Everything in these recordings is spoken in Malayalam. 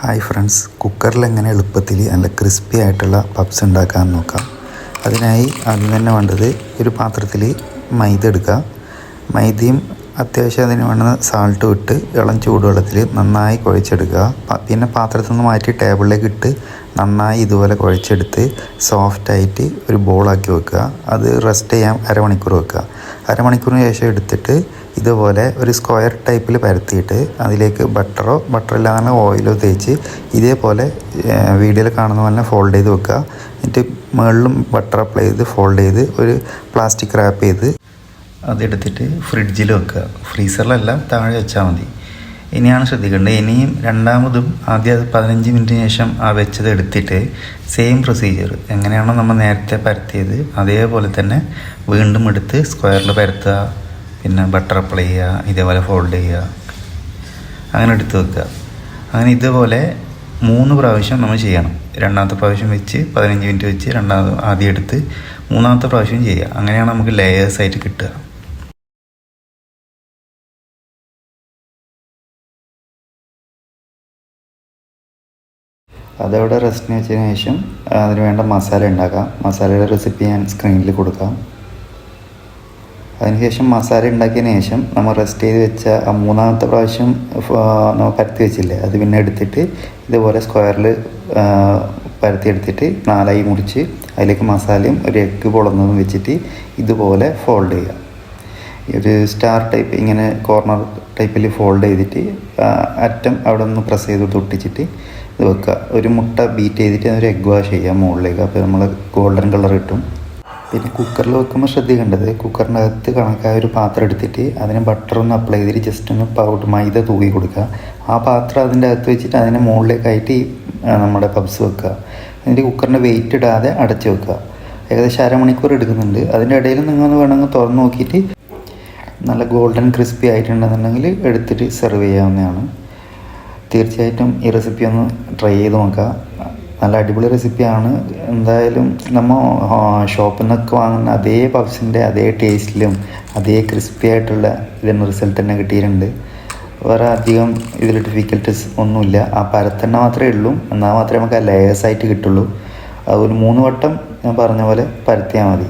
ഹായ് ഫ്രണ്ട്സ് കുക്കറിൽ എങ്ങനെ എളുപ്പത്തിൽ നല്ല ക്രിസ്പി ആയിട്ടുള്ള പപ്സ് ഉണ്ടാക്കാൻ നോക്കാം. അതിനായി ആദ്യം തന്നെ വേണ്ടത് ഒരു പാത്രത്തിൽ മൈദ എടുക്കുക. മൈദയും അത്യാവശ്യം അതിന് വേണ്ട സാൾട്ടും ഇട്ട് ഇളം ചൂടുവെള്ളത്തിൽ നന്നായി കുഴച്ചെടുക്കുക. പിന്നെ പാത്രത്തിൽ നിന്ന് മാറ്റി ടേബിളിലേക്ക് ഇട്ട് നന്നായി ഇതുപോലെ കുഴച്ചെടുത്ത് സോഫ്റ്റായിട്ട് ഒരു ബോളാക്കി വെക്കുക. അത് റെസ്റ്റ് ചെയ്യാൻ അരമണിക്കൂർ വെക്കുക. അരമണിക്കൂറിന് ശേഷം എടുത്തിട്ട് ഇതുപോലെ ഒരു സ്ക്വയർ ടൈപ്പിൽ പരത്തിയിട്ട് അതിലേക്ക് ബട്ടറോ ബട്ടറില്ലാതെ ഓയിലോ തേച്ച് ഇതേപോലെ വീഡിയോയിൽ കാണുന്ന പോലെ ഫോൾഡ് ചെയ്ത് വെക്കുക. എന്നിട്ട് മുകളിലും ബട്ടർ അപ്ലൈ ചെയ്ത് ഫോൾഡ് ചെയ്ത് ഒരു പ്ലാസ്റ്റിക് റാപ്പ് ചെയ്ത് അതെടുത്തിട്ട് ഫ്രിഡ്ജിൽ വെക്കുക. ഫ്രീസറിലല്ല താഴെ വെച്ചാൽ മതി. ഇനിയാണ് ശ്രദ്ധിക്കേണ്ടത്. ഇനിയും രണ്ടാമതും ആദ്യം പതിനഞ്ച് മിനിറ്റിന് ശേഷം ആ വെച്ചത് എടുത്തിട്ട് സെയിം പ്രൊസീജിയർ എങ്ങനെയാണോ നമ്മൾ നേരത്തെ പരത്തിയത് അതേപോലെ തന്നെ വീണ്ടും എടുത്ത് സ്ക്വയറിൽ പരത്തുക. പിന്നെ ബട്ടർ അപ്ലൈ ചെയ്യുക ഇതേപോലെ ഫോൾഡ് ചെയ്യുക അങ്ങനെ എടുത്ത് വെക്കുക. അങ്ങനെ ഇതുപോലെ മൂന്ന് പ്രാവശ്യം നമ്മൾ ചെയ്യണം. രണ്ടാമത്തെ പ്രാവശ്യം വെച്ച് പതിനഞ്ച് മിനിറ്റ് വെച്ച് രണ്ടാമത് ആദ്യം എടുത്ത് മൂന്നാമത്തെ പ്രാവശ്യം ചെയ്യുക. അങ്ങനെയാണ് നമുക്ക് ലെയേഴ്സ് ആയിട്ട് കിട്ടുക. അതവിടെ റെസ്റ്റിന് വെച്ചതിന് ശേഷം അതിന് വേണ്ട മസാല ഉണ്ടാക്കാം. മസാലയുടെ റെസിപ്പി ഞാൻ സ്ക്രീനിൽ കൊടുക്കാം. അതിനുശേഷം മസാല ഉണ്ടാക്കിയതിന് ശേഷം നമ്മൾ റെസ്റ്റ് ചെയ്ത് വെച്ച ആ മൂന്നാമത്തെ പ്രാവശ്യം നമ്മൾ പരത്തി വെച്ചില്ലേ അത് പിന്നെ എടുത്തിട്ട് ഇതുപോലെ സ്ക്വയറിൽ പരത്തി എടുത്തിട്ട് നാലായി മുറിച്ച് അതിലേക്ക് മസാലയും ഒരു എഗ്ഗ് പൊളന്നതും വെച്ചിട്ട് ഇതുപോലെ ഫോൾഡ് ചെയ്യുക. ഒരു സ്റ്റാർ ടൈപ്പ് ഇങ്ങനെ കോർണർ ടൈപ്പിൽ ഫോൾഡ് ചെയ്തിട്ട് അറ്റം അവിടെ നിന്ന് പ്രസ് ചെയ്ത് തൊട്ടിച്ചിട്ട് ഇത് വെക്കുക. ഒരു മുട്ട ബീറ്റ് ചെയ്തിട്ട് ഒരു എഗ് വാഷ് ചെയ്യുക മുകളിലേക്ക്. അപ്പോൾ നമ്മൾ ഗോൾഡൻ കളർ കിട്ടും. പിന്നെ കുക്കറിൽ വെക്കുമ്പോൾ ശ്രദ്ധിക്കേണ്ടത് കുക്കറിന്റെ അകത്ത് കണക്കായ ഒരു പാത്രം എടുത്തിട്ട് അതിന് ബട്ടർ ഒന്ന് അപ്ലൈ ചെയ്തിട്ട് ജസ്റ്റ് ഒന്ന് പൗഡർ മൈദ തൂക്കി കൊടുക്കുക. ആ പാത്രം അതിന്റെ അകത്ത് വെച്ചിട്ട് അതിന് മുകളിലേക്കായിട്ട് നമ്മുടെ പബ്സ് വെക്കുക. എന്നിട്ട് കുക്കറിന്റെ വെയിറ്റ് ഇടാതെ അടച്ച് വെക്കുക. ഏകദേശം അരമണിക്കൂർ എടുക്കുന്നുണ്ട്. അതിന്റെ ഇടയിൽ നിങ്ങൾ വേണമെങ്കിൽ തുറന്ന് നോക്കിയിട്ട് നല്ല ഗോൾഡൻ ക്രിസ്പി ആയിട്ടുണ്ടെന്നുണ്ടെങ്കിൽ എടുത്തിട്ട് സെർവ് ചെയ്യാവുന്നതാണ്. തീർച്ചയായിട്ടും ഈ റെസിപ്പി ഒന്ന് ട്രൈ ചെയ്ത് നോക്കുക. നല്ല അടിപൊളി റെസിപ്പിയാണ് എന്തായാലും നമ്മൾ ഷോപ്പിൽ നിന്നൊക്കെ വാങ്ങുന്ന അതേ പബ്സിന്റെ അതേ ടേസ്റ്റിലും അതേ ക്രിസ്പി ആയിട്ടുള്ള ഇതിന് റിസൾട്ട് തന്നെ കിട്ടിയിട്ടുണ്ട്. വേറെ അധികം ഇതിൽ ഡിഫിക്കൽട്ടീസ് ഒന്നുമില്ല. ആ പരത്തെണ്ണ മാത്രമേ ഉള്ളൂ. എന്നാൽ മാത്രമേ നമുക്ക് ആ ലേയേഴ്സായിട്ട് കിട്ടുള്ളൂ. ഒരു മൂന്ന് വട്ടം ഞാൻ പറഞ്ഞ പോലെ പരത്തിയാൽ മതി.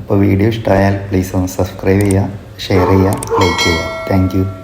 അപ്പോൾ വീഡിയോ ഇഷ്ടമായാൽ പ്ലീസ് ഒന്ന് സബ്സ്ക്രൈബ് ചെയ്യുക ഷെയർ ചെയ്യുക ലൈക്ക് ചെയ്യുക. താങ്ക്